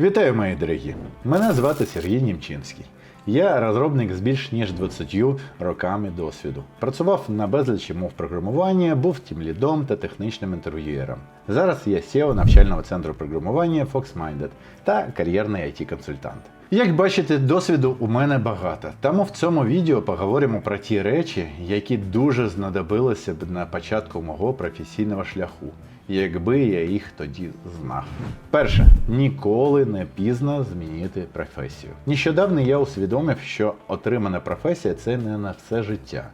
Вітаю, мої дорогі! Мене звати Сергій Німчинський. Я розробник з більш ніж 20 роками досвіду. Працював на безлічі мов програмування, був тімлідом та технічним інтерв'юєром. Зараз я SEO навчального центру програмування FoxMinded та кар'єрний IT-консультант. Як бачите, досвіду у мене багато, тому в цьому відео поговоримо про ті речі, які дуже знадобилися б на початку мого професійного шляху якби я їх тоді знав. Перше, ніколи не пізно змінити професію. Нещодавно я усвідомив, що отримана професія це не на все життя.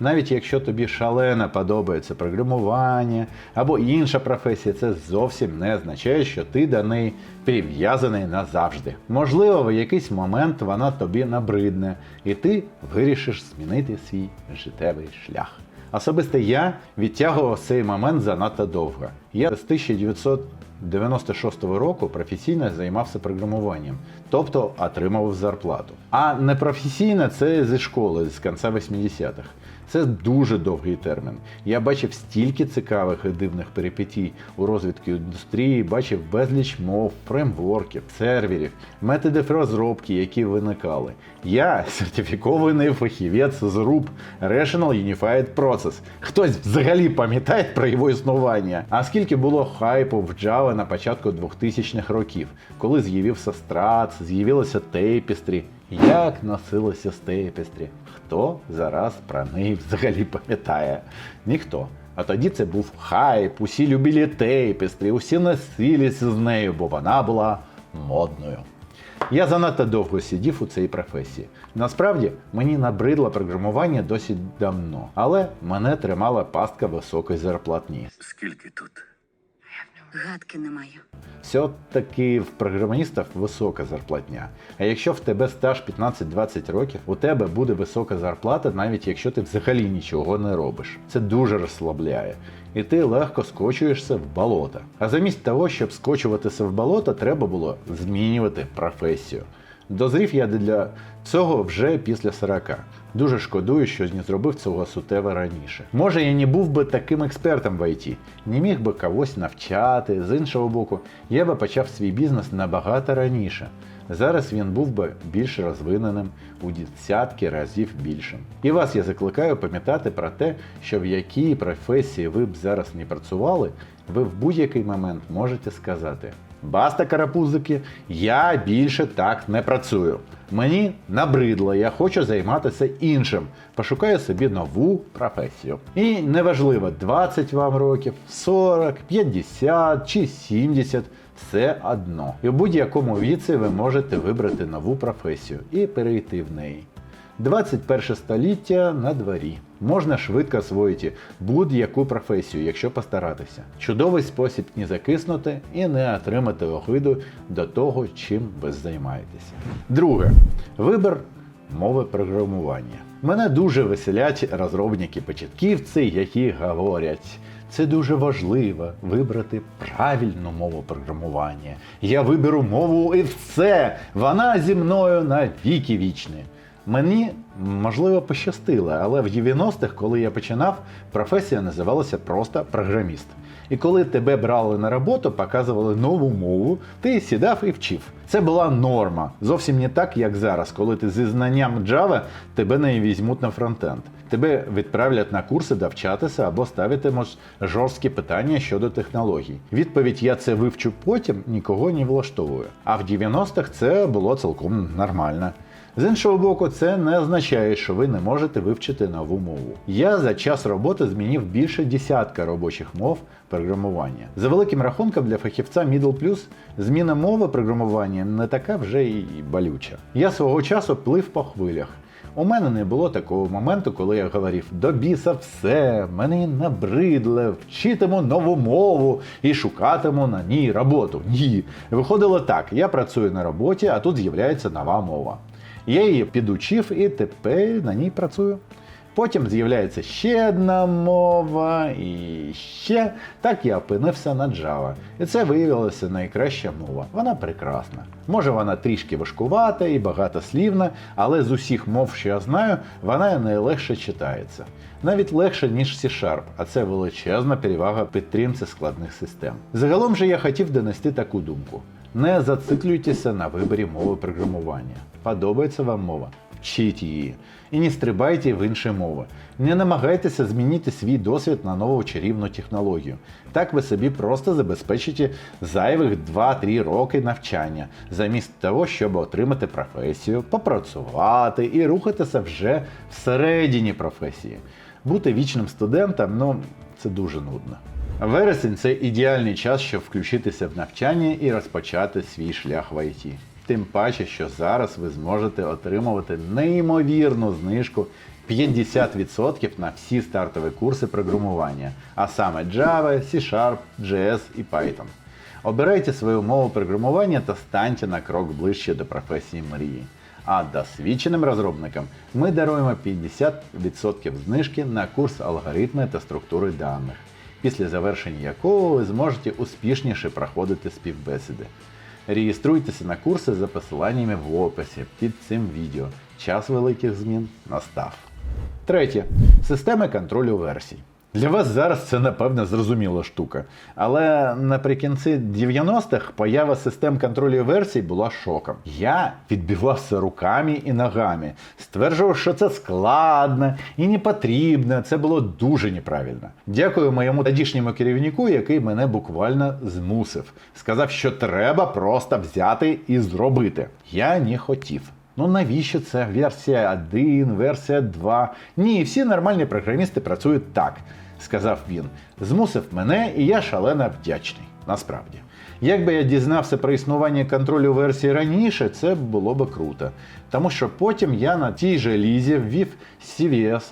Навіть якщо тобі шалено подобається програмування або інша професія, це зовсім не означає, що ти до неї прив'язаний назавжди. Можливо, в якийсь момент вона тобі набридне, і ти вирішиш змінити свій життєвий шлях. Особисто я відтягував цей момент занадто довго. Я з 1996 року професійно займався програмуванням, тобто отримував зарплату. А непрофесійно це зі школи з кінця 80-х. Це дуже довгий термін. Я бачив стільки цікавих і дивних перипетій у розвитку індустрії, бачив безліч мов, фреймворків, серверів, методів розробки, які виникали. Я сертифікований фахівець з RUP Rational Unified Process. Хтось взагалі пам'ятає про його існування. А скільки було хайпу в Java на початку 2000-х років, коли з'явився Struts, з'явилося Tapestry. Як носилося Tapestry? Хто зараз про неї взагалі пам'ятає? Ніхто. А тоді це був хайп, усі любили Tapestry, усі носилися з нею, бо вона була модною. Я занадто довго сидів у цій професії. Насправді мені набридло програмування досить давно, але мене тримала пастка високої зарплатні. Скільки тут? Гадки не маю. Все-таки в програмістів висока зарплатня. А якщо в тебе стаж 15-20 років, у тебе буде висока зарплата, навіть якщо ти взагалі нічого не робиш. Це дуже розслабляє. І ти легко скочуєшся в болото. А замість того, щоб скочуватися в болото, треба було змінювати професію. Дозрів я для цього вже після 40. Дуже шкодую, що не зробив цього суттєво раніше. Може, я не був би таким експертом в ІТ, не міг би когось навчати. З іншого боку, я би почав свій бізнес набагато раніше. Зараз він був би більш розвиненим у десятки разів більшим. І вас я закликаю пам'ятати про те, що в якій професії ви б зараз не працювали, ви в будь-який момент можете сказати: Баста, карапузики, я більше так не працюю. Мені набридло, я хочу займатися іншим. Пошукаю собі нову професію. І неважливо, 20 вам років, 40, 50 чи 70 все одно. І в будь-якому віці ви можете вибрати нову професію і перейти в неї. 21 століття на дворі. Можна швидко освоїти будь-яку професію, якщо постаратися. Чудовий спосіб не закиснути і не отримати огиду до того, чим ви займаєтеся. Друге. Вибір мови програмування. Мене дуже веселять розробники-початківці, які говорять. Це дуже важливо вибрати правильну мову програмування. Я виберу мову і все. Вона зі мною на віки вічні. Мені можливо пощастило, але в 90-х, коли я починав, професія називалася просто програміст. І коли тебе брали на роботу, показували нову мову, ти сідав і вчив. Це була норма. Зовсім не так, як зараз, коли ти зі знанням Java тебе не візьмуть на фронтенд. Тебе відправлять на курси довчатися або ставитимуть жорсткі питання щодо технологій. Відповідь Я це вивчу потім нікого не влаштовує. А в 90-х це було цілком нормально. З іншого боку, це не означає, що ви не можете вивчити нову мову. Я за час роботи змінив більше десятка робочих мов програмування. За великим рахунком для фахівця Middle Plus зміна мови програмування не така вже і болюча. Я свого часу плив по хвилях. У мене не було такого моменту, коли я говорив до біса все, мені набридле, вчитиму нову мову і шукатиму на ній роботу. Ні. Виходило так: я працюю на роботі, а тут з'являється нова мова. Я її підучив і тепер на ній працюю. Потім з'являється ще одна мова і ще. Так я опинився на Java. І це виявилася найкраща мова. Вона прекрасна. Може вона трішки важкувата і багатослівна, але з усіх мов, що я знаю, вона найлегше читається. Навіть легше, ніж C-Sharp, а це величезна перевага підтримці складних систем. Загалом же я хотів донести таку думку. Не зациклюйтеся на виборі мови програмування. Подобається вам мова? Вчіть її. І не стрибайте в інші мови. Не намагайтеся змінити свій досвід на нову чарівну технологію. Так ви собі просто забезпечите зайвих 2-3 роки навчання, замість того, щоб отримати професію, попрацювати і рухатися вже всередині професії. Бути вічним студентом, ну, це дуже нудно. Вересень це ідеальний час, щоб включитися в навчання і розпочати свій шлях в ІТ. Тим паче, що зараз ви зможете отримувати неймовірну знижку 50% на всі стартові курси програмування, а саме Java, C-Sharp, JS і Python. Обирайте свою мову програмування та станьте на крок ближче до професії мрії. А досвідченим розробникам ми даруємо 50% знижки на курс алгоритми та структури даних, після завершення якого ви зможете успішніше проходити співбесіди. Реєструйтеся на курси за посиланнями в описі під цим відео. Час великих змін настав. Третє. Системи контролю версій. Для вас зараз це напевне зрозуміла штука. Але наприкінці 90-х поява систем контролю версій була шоком. Я відбивався руками і ногами, стверджував, що це складно і не потрібно. Це було дуже неправильно. Дякую моєму тодішньому керівнику, який мене буквально змусив. Сказав, що треба просто взяти і зробити. Я не хотів. Ну навіщо це версія 1, версія 2? Ні, всі нормальні програмісти працюють так, сказав він. Змусив мене, і я шалено вдячний. Насправді. Якби я дізнався про існування контролю версії раніше, це було би круто. Тому що потім я на тій же лізі ввів CVS,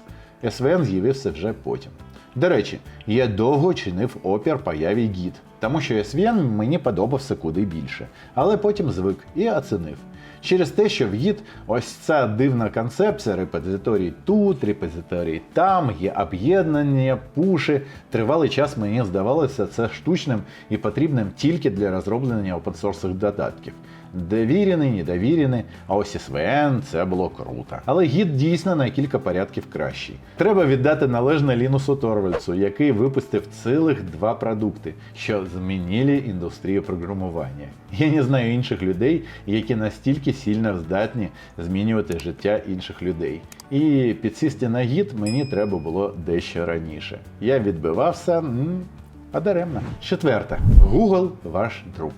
SVN з'явився вже потім. До речі, я довго чинив опір появі гід, тому що SVN мені подобався куди більше, але потім звик і оцінив. Через те, що в гід ось ця дивна концепція репозиторій тут, репозиторій там, є об'єднання, пуші. Тривалий час мені здавалося це штучним і потрібним тільки для розроблення опенсорсних додатків. Довірений, недовірений, а ось SVN це було круто. Але гід дійсно на кілька порядків кращий. Треба віддати належне Лінусу Торвальцу, який випустив цілих два продукти, що змінили індустрію програмування. Я не знаю інших людей, які настільки сильно здатні змінювати життя інших людей. І підсісти на гід мені треба було дещо раніше. Я відбивався, а даремно. Четверте. Google ваш друг.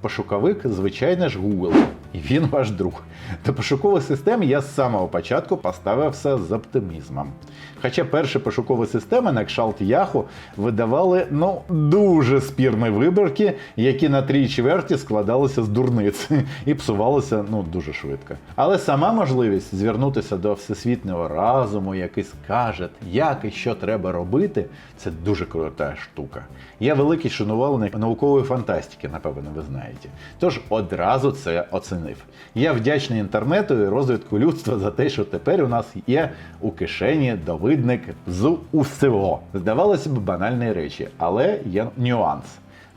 Пошуковик, звичайно ж, Google. І він ваш друг. До пошукової системи я з самого початку поставився з оптимізмом. Хоча перші пошукові системи на кшалт Yahoo видавали ну, дуже спірні вибірки, які на три чверті складалися з дурниць і псувалися ну, дуже швидко. Але сама можливість звернутися до всесвітнього разуму, який скаже, як і що треба робити, це дуже крута штука. Я великий шанувальник наукової фантастики, напевно, ви знаєте. Тож одразу це оцінив. Я вдячний інтернету і розвитку людства за те, що тепер у нас є у кишені довидник з усього. Здавалося б, банальні речі, але є нюанс.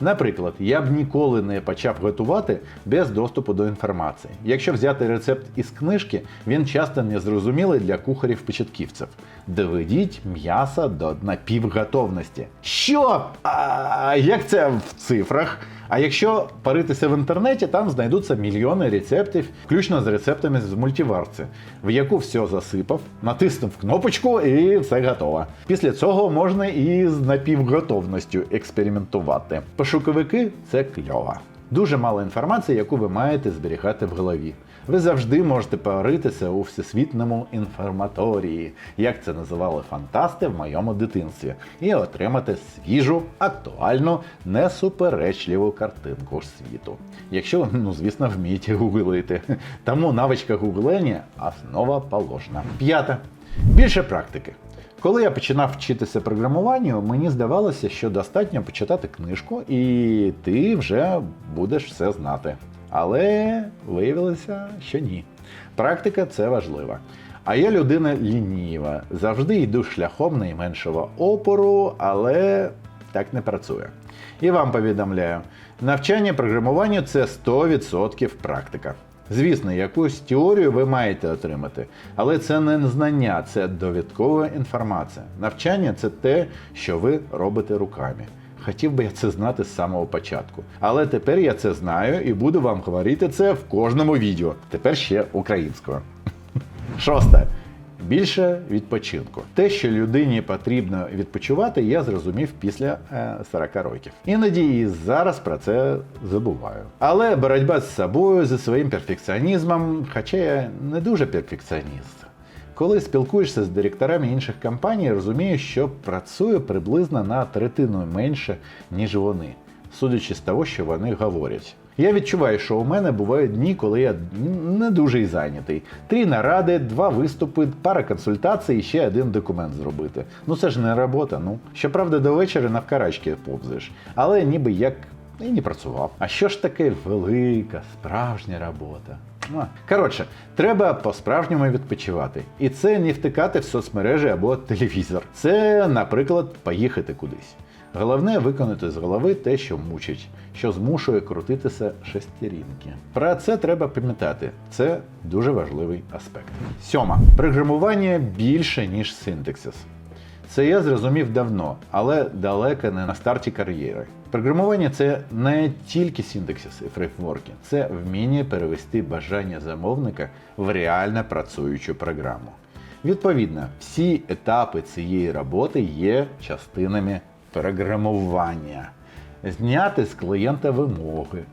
Наприклад, я б ніколи не почав готувати без доступу до інформації. Якщо взяти рецепт із книжки, він часто незрозумілий для кухарів-початківців. Доведіть м'ясо до напівготовності. Що? А як це в цифрах? А якщо паритися в інтернеті, там знайдуться мільйони рецептів, включно з рецептами з мультиварці, в яку все засипав, натиснув кнопочку і все готово. Після цього можна і з напівготовністю експериментувати. Пошуковики це кльово. Дуже мало інформації, яку ви маєте зберігати в голові. Ви завжди можете поритися у всесвітньому інформаторії, як це називали фантасти в моєму дитинстві, і отримати свіжу, актуальну, несуперечливу картинку світу. Якщо ну звісно, вмієте гуглити. Тому навичка гуглення основа положена. П'яте. Більше практики. Коли я починав вчитися програмуванню, мені здавалося, що достатньо почитати книжку, і ти вже будеш все знати. Але виявилося, що ні. Практика це важливо. А я людина лініва, завжди йду шляхом найменшого опору, але так не працює. І вам повідомляю, навчання програмуванню це 100% практика. Звісно, якусь теорію ви маєте отримати, але це не знання, це довідкова інформація. Навчання це те, що ви робите руками. Хотів би я це знати з самого початку. Але тепер я це знаю і буду вам говорити це в кожному відео. Тепер ще українською. Шосте. Більше відпочинку. Те, що людині потрібно відпочивати, я зрозумів після е, 40 років. Іноді і зараз про це забуваю. Але боротьба з собою, зі своїм перфекціонізмом, хоча я не дуже перфекціоніст. Коли спілкуєшся з директорами інших компаній, розумієш, що працюю приблизно на третину менше, ніж вони, судячи з того, що вони говорять. Я відчуваю, що у мене бувають дні, коли я не дуже й зайнятий. Три наради, два виступи, пара консультацій і ще один документ зробити. Ну це ж не робота. Ну щоправда, до вечора навкарачки повзаєш, але ніби як і не працював. А що ж таке велика, справжня робота? А, Коротше, треба по-справжньому відпочивати. І це не втикати в соцмережі або телевізор. Це, наприклад, поїхати кудись. Головне виконати з голови те, що мучить, що змушує крутитися шестерінки. Про це треба пам'ятати. Це дуже важливий аспект. Сьома. Програмування більше, ніж синтаксис. Це я зрозумів давно, але далеко не на старті кар'єри. Програмування це не тільки синтаксис і фреймворки, це вміння перевести бажання замовника в реально працюючу програму. Відповідно, всі етапи цієї роботи є частинами програмування, зняти з клієнта вимоги,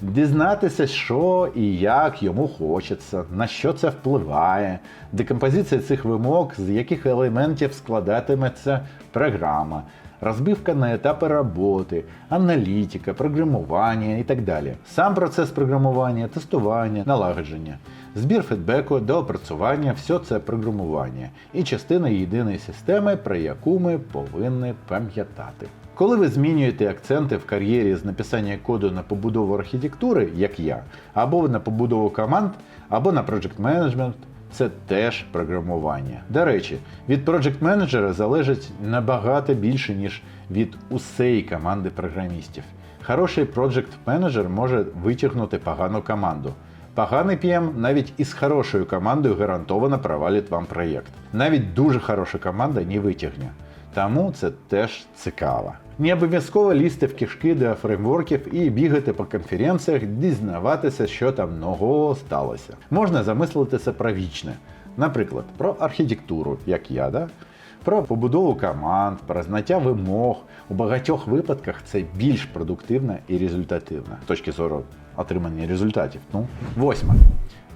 дізнатися, що і як йому хочеться, на що це впливає, декомпозиція цих вимог, з яких елементів складатиметься програма, розбивка на етапи роботи, аналітика, програмування і так далі. Сам процес програмування, тестування, налагодження. Збір фідбеку до опрацювання все це програмування і частина єдиної системи, про яку ми повинні пам'ятати. Коли ви змінюєте акценти в кар'єрі з написання коду на побудову архітектури, як я, або на побудову команд, або на project management, це теж програмування. До речі, від project менеджера залежить набагато більше, ніж від усієї команди програмістів. Хороший project менеджер може витягнути погану команду. Поганий PM навіть із хорошою командою гарантовано провалить вам проєкт. Навіть дуже хороша команда не витягне. Тому це теж цікаво. Не обов'язково лізти в кишки до фреймворків і бігати по конференціях, дізнаватися, що там нового сталося. Можна замислитися про вічне, наприклад, про архітектуру, як я, да? про побудову команд, про знаття вимог. У багатьох випадках це більш продуктивно і результативно з точки зору отримання результатів. Ну, восьме.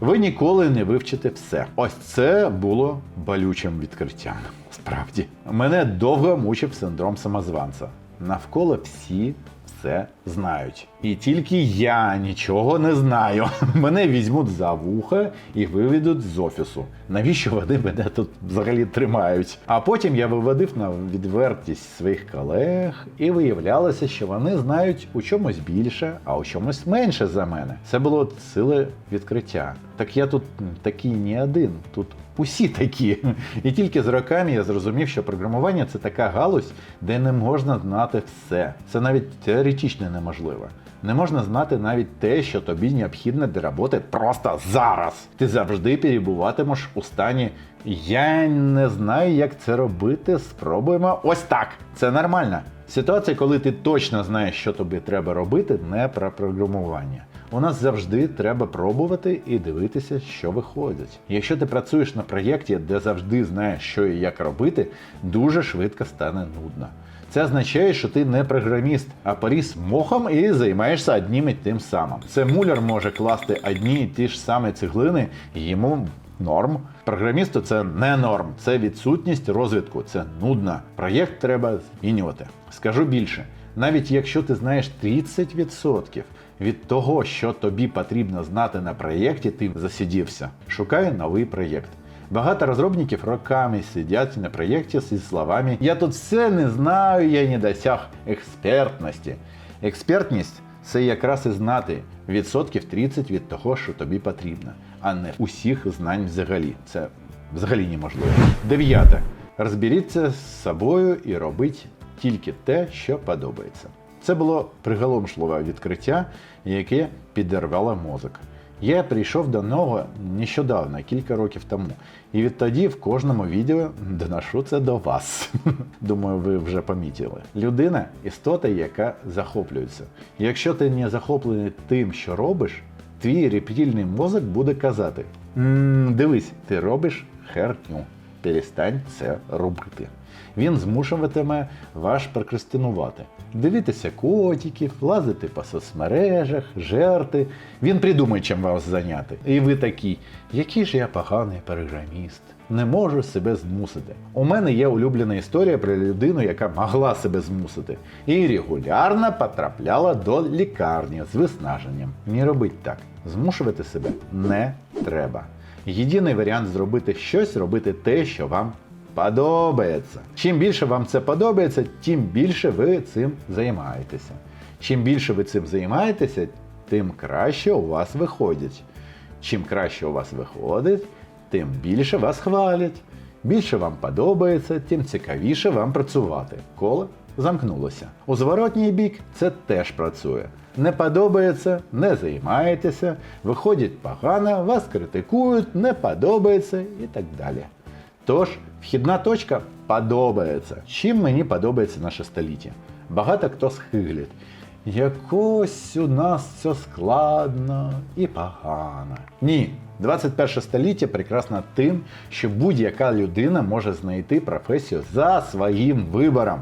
Ви ніколи не вивчите все. Ось це було болючим відкриттям. Справді, мене довго мучив синдром самозванця. Навколо всі все знають. І тільки я нічого не знаю. Мене візьмуть за вуха і виведуть з офісу. Навіщо вони мене тут взагалі тримають? А потім я виводив на відвертість своїх колег, і виявлялося, що вони знають у чомусь більше, а у чомусь менше за мене. Це було силе відкриття. Так я тут такий не один, тут усі такі. І тільки з роками я зрозумів, що програмування це така галузь, де не можна знати все. Це навіть теоретично неможливо. Не можна знати навіть те, що тобі необхідно для роботи просто зараз. Ти завжди перебуватимеш у стані Я не знаю, як це робити. Спробуємо ось так. Це нормально. Ситуація, коли ти точно знаєш, що тобі треба робити, не про програмування. У нас завжди треба пробувати і дивитися, що виходить. Якщо ти працюєш на проєкті, де завжди знаєш, що і як робити, дуже швидко стане нудно. Це означає, що ти не програміст, а поріс мохом і займаєшся одним і тим самим. Це муляр може класти одні і ті ж самі цеглини, йому норм. Програмісту це не норм, це відсутність розвитку, це нудно. Проєкт треба змінювати. Скажу більше, навіть якщо ти знаєш 30% від того, що тобі потрібно знати на проєкті, ти засидівся. Шукай новий проєкт. Багато розробників роками сидять на проєкті зі словами Я тут все не знаю, я не досяг експертності. Експертність це якраз і знати відсотків 30 від того, що тобі потрібно, а не усіх знань взагалі. Це взагалі неможливо. Дев'яте. Розберіться з собою і робіть тільки те, що подобається. Це було приголомшливе відкриття, яке підірвало мозок. Я прийшов до нього нещодавно, кілька років тому. І відтоді в кожному відео доношу це до вас. Думаю, ви вже помітили. Людина істота, яка захоплюється. Якщо ти не захоплений тим, що робиш, твій рептильний мозок буде казати: «М, дивись, ти робиш херню. Перестань це робити. Він змушуватиме вас прокрастинувати, дивитися котиків, лазити по соцмережах, жерти. Він придумає, чим вас зайняти. І ви такі, який ж я поганий програміст. Не можу себе змусити. У мене є улюблена історія про людину, яка могла себе змусити, і регулярно потрапляла до лікарні з виснаженням. Не робіть так. Змушувати себе не треба. Єдиний варіант зробити щось, робити те, що вам подобається. Чим більше вам це подобається, тим більше ви цим займаєтеся. Чим більше ви цим займаєтеся, тим краще у вас виходить. Чим краще у вас виходить, тим більше вас хвалять. Більше вам подобається, тим цікавіше вам працювати. Коло замкнулося. У зворотній бік це теж працює. Не подобається, не займаєтеся, виходить погано, вас критикують, не подобається і так далі. Тож, вхідна точка подобається. Чим мені подобається наше століття? Багато хто схиглить. Якось у нас все складно і погано. Ні, 21 століття прекрасно тим, що будь-яка людина може знайти професію за своїм вибором.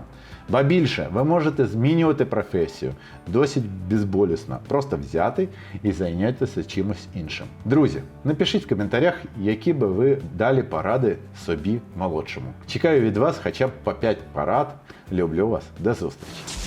Ба більше, ви можете змінювати професію досить безболісно, просто взяти і зайнятися чимось іншим. Друзі, напишіть в коментарях, які би ви дали поради собі молодшому. Чекаю від вас хоча б по 5 порад. Люблю вас. До зустрічі!